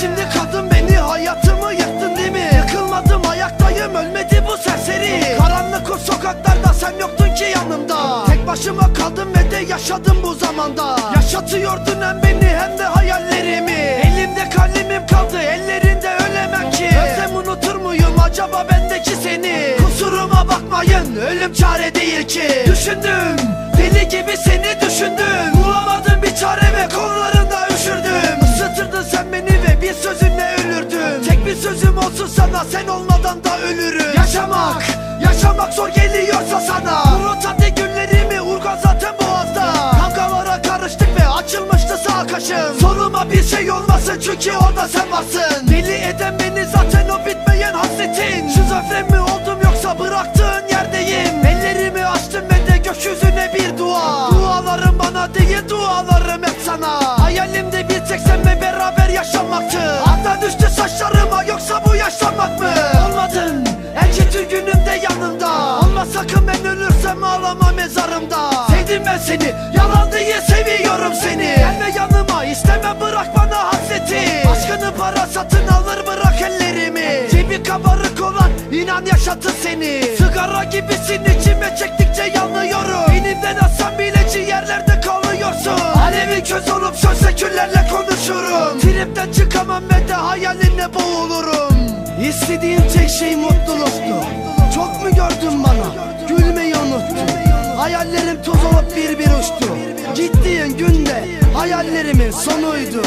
şimdi kadın beni Hayatımı yaktın değil mi? Yıkılmadım ayaktayım ölmedi bu serseri. Karanlık o sokaklarda sen yoktun ki yanımda. Tek başıma kaldım ve de yaşadım bu zamanda. Yaşatıyordun hem beni hem de hayallerimi. Elimde kalemim kaldı ellerinde ölemem ki. Özlem unutur muyum acaba bendeki seni? Kusuruma bakmayın ölüm çare değil ki. Bir sözüm olsun sana. Sen olmadan da ölürüm. Yaşamak, yaşamak zor geliyorsa sana. Tadı günlerimi urgan zaten boğazda. Kavgalara karıştık ve açılmıştı sağ kaşım Soluma bir şey olmasın çünkü orada sen varsın. Deli eden beni zaten o bitmeyen hasretin. Şizofren mi oldum yoksa bıraktığın yerdeyim? Ellerimi açtım ve de gökyüzüne bir dua. Dualarım bana değil dualarım hep sana. Hayalimde bir tek senle beraber mezarımda Sevdim ben seni. Yalan diye seviyorum seni. Gelme yanıma. İsteme bırak bana hasreti. Aşkını para satın alır bırak ellerimi. Cebi kabarık olan inan yaşatır seni. Sigara gibisin içime çektikçe yanıyorum. Benimden atsan bile ciğerlerde kalıyorsun. Alevi köz olup sözle küllerle konuşurum. Tripten çıkamam ve de hayalinle boğulurum. İstediğim tek şey mutluluktu Olup bir bir uçtu. Gittiğin günde hayallerimin sonuydu